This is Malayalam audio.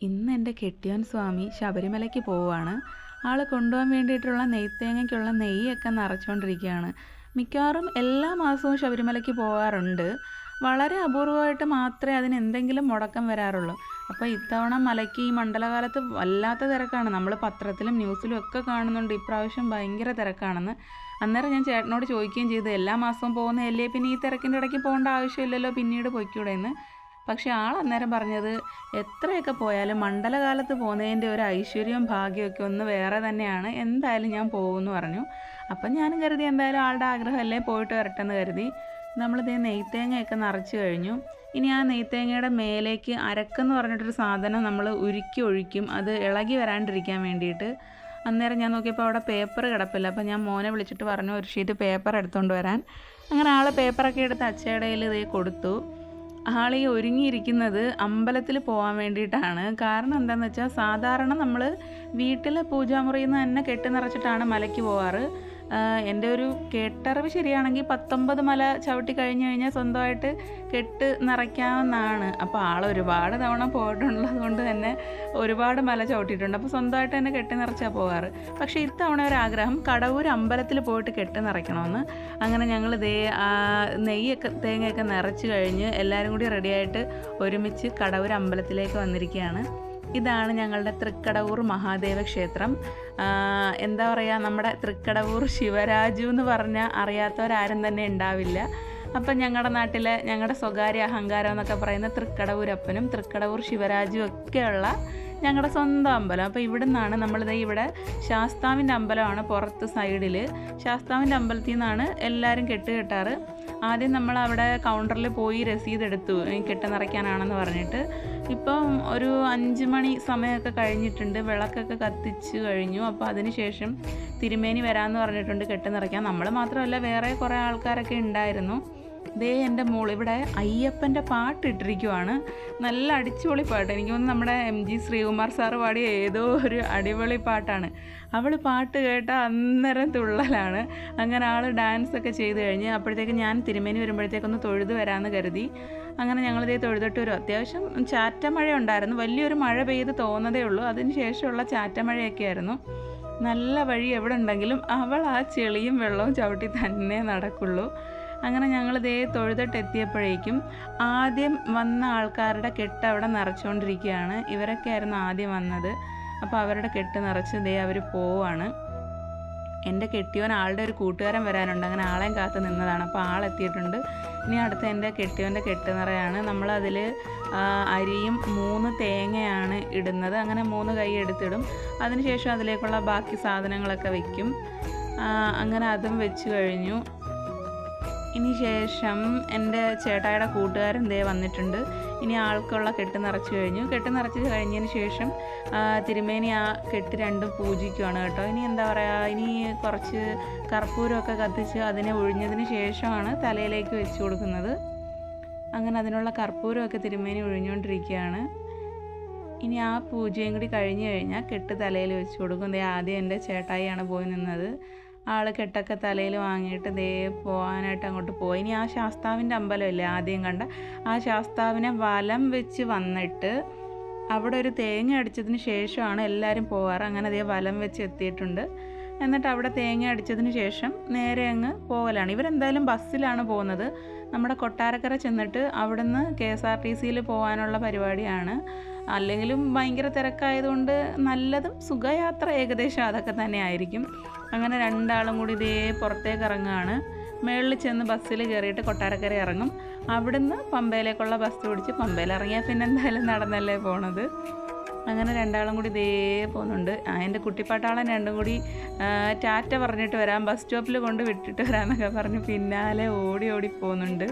ഇന്ന് എന്റെ കെട്ടിയോൻ സ്വാമി ശബരിമലയ്ക്ക് പോവുകയാണ്. ആൾ കൊണ്ടുപോകാൻ വേണ്ടിയിട്ടുള്ള നെയ്ത്തേങ്ങയ്ക്കുള്ള നെയ്യൊക്കെ നിറച്ചുകൊണ്ടിരിക്കുകയാണ്. മിക്കവാറും എല്ലാ മാസവും ശബരിമലയ്ക്ക് പോകാറുണ്ട്. വളരെ അപൂർവമായിട്ട് മാത്രമേ അതിന് എന്തെങ്കിലും മുടക്കം വരാറുള്ളൂ. അപ്പോൾ ഇത്തവണ മലയ്ക്ക് ഈ മണ്ഡലകാലത്ത് വല്ലാത്ത തിരക്കാണ്. നമ്മൾ പത്രത്തിലും ന്യൂസിലും ഒക്കെ കാണുന്നുണ്ട്. ഇപ്രാവശ്യം ഭയങ്കര തിരക്കാണെന്ന്. അന്നേരം ഞാൻ ചേട്ടനോട് ചോദിക്കുകയും ചെയ്തു എല്ലാ മാസവും പോകുന്നതല്ലേ? പിന്നെ ഈ തിരക്കിന്റെ ഇടയ്ക്ക് പോകേണ്ട ആവശ്യമില്ലല്ലോ? പിന്നീട് പൊയ്ക്കൂടെ എന്ന് പക്ഷേ ആൾ അന്നേരം പറഞ്ഞത് എത്രയൊക്കെ പോയാലും മണ്ഡലകാലത്ത് പോകുന്നതിന്റെ ഒരു ഐശ്വര്യവും ഭാഗ്യമൊക്കെ ഒന്ന് വേറെ തന്നെയാണ്. എന്തായാലും ഞാൻ പോകുമെന്ന് പറഞ്ഞു. അപ്പം ഞാനും കരുതി എന്തായാലും ആളുടെ ആഗ്രഹമല്ലേ പോയിട്ട് വരട്ടെന്ന് കരുതി. നമ്മളിത് നെയ്ത്തേങ്ങയൊക്കെ നിറച്ച് കഴിഞ്ഞു. ഇനി ആ നെയ്ത്തേങ്ങയുടെ മേലേക്ക് അരക്കെന്ന് പറഞ്ഞിട്ടൊരു സാധനം നമ്മൾ ഉരുക്കി ഒഴിക്കും. അത് ഇളകി വരാണ്ടിരിക്കാൻ വേണ്ടിയിട്ട്. അന്നേരം ഞാൻ നോക്കിയപ്പോൾ അവിടെ പേപ്പർ കിടപ്പില്ല. അപ്പോൾ ഞാൻ മോനെ വിളിച്ചിട്ട് പറഞ്ഞു ഒരു ഷീറ്റ് പേപ്പർ എടുത്തുകൊണ്ട് വരാൻ. അങ്ങനെ ആൾ പേപ്പറൊക്കെ എടുത്ത് അച്ചടയിൽ ഇതേ കൊടുത്തു. ഈ ഒരുങ്ങിയിരിക്കുന്നത് അമ്പലത്തിൽ പോകാൻ വേണ്ടിയിട്ടാണ്. കാരണം എന്താണെന്ന് വെച്ചാൽ സാധാരണ നമ്മൾ വീട്ടിലെ പൂജാമുറിയിൽ നിന്ന് തന്നെ കെട്ടി നിറച്ചിട്ടാണ് മലയ്ക്ക് പോവാറ്. എന്റെ ഒരു കേട്ടറിവ് ശരിയാണെങ്കിൽ പത്തൊമ്പത് മല ചവിട്ടി കഴിഞ്ഞു കഴിഞ്ഞാൽ സ്വന്തമായിട്ട് കെട്ട് നിറയ്ക്കാവുന്നതാണ്. അപ്പോൾ ആൾ ഒരുപാട് തവണ പോയിട്ടുള്ളത് കൊണ്ട് തന്നെ ഒരുപാട് മല ചവിട്ടിയിട്ടുണ്ട്. അപ്പോൾ സ്വന്തമായിട്ട് തന്നെ കെട്ടി നിറച്ചാൽ പോകാറ്. പക്ഷേ ഇത്തവണ ഒരു ആഗ്രഹം കടവൂർ അമ്പലത്തിൽ പോയിട്ട് കെട്ട് നിറയ്ക്കണമെന്ന്. അങ്ങനെ ഞങ്ങൾ ദേ നെയ്യൊക്കെ തേങ്ങയൊക്കെ നിറച്ച് കഴിഞ്ഞ് എല്ലാവരും കൂടി റെഡിയായിട്ട് ഒരുമിച്ച് കടവൂർ അമ്പലത്തിലേക്ക് വന്നിരിക്കുകയാണ്. ഇതാണ് ഞങ്ങളുടെ തൃക്കടവൂർ മഹാദേവ ക്ഷേത്രം. എന്താ പറയുക നമ്മുടെ തൃക്കടവൂർ ശിവരാജു എന്ന് പറഞ്ഞാൽ അറിയാത്തവരാരും തന്നെ ഉണ്ടാവില്ല. അപ്പം ഞങ്ങളുടെ നാട്ടിലെ ഞങ്ങളുടെ സ്വകാര്യ അഹങ്കാരം എന്നൊക്കെ പറയുന്ന തൃക്കടവൂരപ്പനും തൃക്കടവൂർ ശിവരാജും ഒക്കെയുള്ള ഞങ്ങളുടെ സ്വന്തം അമ്പലം. അപ്പോൾ ഇവിടെ നിന്നാണ് നമ്മളിത് ഇവിടെ ശാസ്താവിന്റെ അമ്പലമാണ് പുറത്ത് സൈഡിൽ ശാസ്താവിന്റെ അമ്പലത്തിൽ നിന്നാണ് എല്ലാവരും കെട്ട് കെട്ടാറ്. ആദ്യം നമ്മൾ അവിടെ കൗണ്ടറിൽ പോയി രസീത് എടുത്തു. കെട്ട് നിറയ്ക്കാനാണെന്ന് പറഞ്ഞിട്ട്. ഇപ്പം ഒരു അഞ്ച് മണി സമയമൊക്കെ കഴിഞ്ഞിട്ടുണ്ട്. വിളക്കൊക്കെ കത്തിച്ച് കഴിഞ്ഞു. അപ്പോൾ അതിനുശേഷം തിരുമേനി വരാമെന്ന് പറഞ്ഞിട്ടുണ്ട് കെട്ട് നിറയ്ക്കാൻ. നമ്മൾ മാത്രമല്ല വേറെ കുറേ ആൾക്കാരൊക്കെ ഉണ്ടായിരുന്നു. ദേ എന്റെ മോൾ ഇവിടെ അയ്യപ്പന്റെ പാട്ട് ഇട്ടിരിക്കുവാണ്. നല്ല അടിച്ചുപൊളി പാട്ട്. എനിക്ക് തോന്നുന്നു നമ്മുടെ എം ജി ശ്രീകുമാർ സാറ് പാടിയ ഏതോ ഒരു അടിപൊളി പാട്ടാണ്. അവൾ പാട്ട് കേട്ട അന്നേരം തുള്ളലാണ്. അങ്ങനെ ആൾ ഡാൻസ് ഒക്കെ ചെയ്ത് കഴിഞ്ഞ് അപ്പോഴത്തേക്ക് ഞാൻ തിരുമേനി വരുമ്പോഴത്തേക്കൊന്ന് തൊഴുത് വരാമെന്ന് കരുതി. അങ്ങനെ ഞങ്ങളിതേ തൊഴുതിട്ട് വരും. അത്യാവശ്യം ചാറ്റ മഴ ഉണ്ടായിരുന്നു. വലിയൊരു മഴ പെയ്ത് തോന്നതേ ഉള്ളൂ. അതിന് ശേഷമുള്ള ചാറ്റ മഴയൊക്കെ ആയിരുന്നു. നല്ല വഴി എവിടെ ഉണ്ടെങ്കിലും അവൾ ആ ചെളിയും വെള്ളവും ചവിട്ടി തന്നെ നടക്കുള്ളൂ. അങ്ങനെ ഞങ്ങൾ ദേ തൊഴുതിട്ട് എത്തിയപ്പോഴേക്കും ആദ്യം വന്ന ആൾക്കാരുടെ കെട്ട് അവിടെ നിറച്ചുകൊണ്ടിരിക്കുകയാണ് ഇവരൊക്കെ ആയിരുന്നു ആദ്യം വന്നത്. അപ്പോൾ അവരുടെ കെട്ട് നിറച്ച് ദേ അവർ പോവാണ്. എന്റെ കെട്ടിയോൻ ആളുടെ ഒരു കൂട്ടുകാരൻ വരാനുണ്ട്. അങ്ങനെ ആളെയും കാത്ത് നിന്നതാണ്. അപ്പോൾ ആളെത്തിയിട്ടുണ്ട് ഇനി അടുത്ത എന്റെ കെട്ടിയോന്റെ കെട്ട് നിറയാണ്. നമ്മളതിൽ അരിയും മൂന്ന് തേങ്ങയാണ് ഇടുന്നത്. അങ്ങനെ മൂന്ന് കൈ എടുത്തിടും. അതിനുശേഷം അതിലേക്കുള്ള ബാക്കി സാധനങ്ങളൊക്കെ വയ്ക്കും അങ്ങനെ അതും വെച്ച് കഴിഞ്ഞു. ഇനി ശേഷം എന്റെ ചേട്ടായുടെ കൂട്ടുകാരൻ ദേ വന്നിട്ടുണ്ട്. ഇനി ആൾക്കുള്ള കെട്ട് നിറച്ച് കഴിഞ്ഞു. കെട്ട് നിറച്ച് കഴിഞ്ഞതിന് ശേഷം തിരുമേനി ആ കെട്ട് രണ്ടും പൂജിക്കുവാണ് കേട്ടോ. ഇനി എന്താ പറയുക ഇനി കുറച്ച് കർപ്പൂരമൊക്കെ കത്തിച്ച് അതിനെ ഒഴിഞ്ഞതിന് ശേഷമാണ് തലയിലേക്ക് വെച്ച് കൊടുക്കുന്നത്. അങ്ങനെ അതിനുള്ള കർപ്പൂരമൊക്കെ തിരുമേനി ഒഴിഞ്ഞുകൊണ്ടിരിക്കുകയാണ്. ഇനി ആ പൂജയും കൂടി കഴിഞ്ഞ് കഴിഞ്ഞാൽ കെട്ട് തലയിൽ വെച്ച് കൊടുക്കും. ദേ ആദ്യം എന്റെ ചേട്ടായിയാണ് പോയി നിന്നത്. ആൾ കെട്ടൊക്കെ തലയിൽ വാങ്ങിയിട്ട് ദേ പോകാനായിട്ട് അങ്ങോട്ട് പോയി. ഇനി ആ ശാസ്താവിന്റെ അമ്പലമല്ലേ ആദ്യം കണ്ട? ആ ശാസ്താവിനെ വലം വെച്ച് വന്നിട്ട് അവിടെ ഒരു തേങ്ങ അടിച്ചതിന് ശേഷമാണ് എല്ലാവരും പോകാറ് അങ്ങനെ അതേ വലം വെച്ച് എത്തിയിട്ടുണ്ട്. എന്നിട്ട് അവിടെ തേങ്ങ അടിച്ചതിന് ശേഷം നേരെ അങ്ങ് പോകലാണ്. ഇവരെന്തായാലും ബസ്സിലാണ് പോകുന്നത്. നമ്മുടെ കൊട്ടാരക്കര ചെന്നിട്ട് അവിടുന്ന് കെ എസ് ആർ ടി സിയിൽ പോകാനുള്ള പരിപാടിയാണ്. അല്ലെങ്കിലും ഭയങ്കര തിരക്കായതുകൊണ്ട് നല്ലതും സുഖയാത്ര ഏകദേശം അതൊക്കെ തന്നെ ആയിരിക്കും അങ്ങനെ രണ്ടാളും കൂടി ഇതേ പുറത്തേക്ക് ഇറങ്ങുകയാണ്. മേളിൽ ചെന്ന് ബസ്സിൽ കയറിയിട്ട് കൊട്ടാരക്കര ഇറങ്ങും. അവിടുന്ന് പമ്പയിലേക്കുള്ള ബസ് പിടിച്ച് പമ്പയിൽ ഇറങ്ങിയാൽ പിന്നെ എന്തായാലും നടന്നല്ലേ പോണത്. അങ്ങനെ രണ്ടാളും കൂടി ഇതേ പോകുന്നുണ്ട്. എന്റെ കുട്ടിപ്പാട്ടാളൻ രണ്ടും കൂടി ടാറ്റ പറഞ്ഞിട്ട് വരാം ബസ് സ്റ്റോപ്പിൽ കൊണ്ട് വിട്ടിട്ട് വരാമെന്നൊക്കെ പറഞ്ഞ് പിന്നാലെ ഓടി ഓടി പോകുന്നുണ്ട്.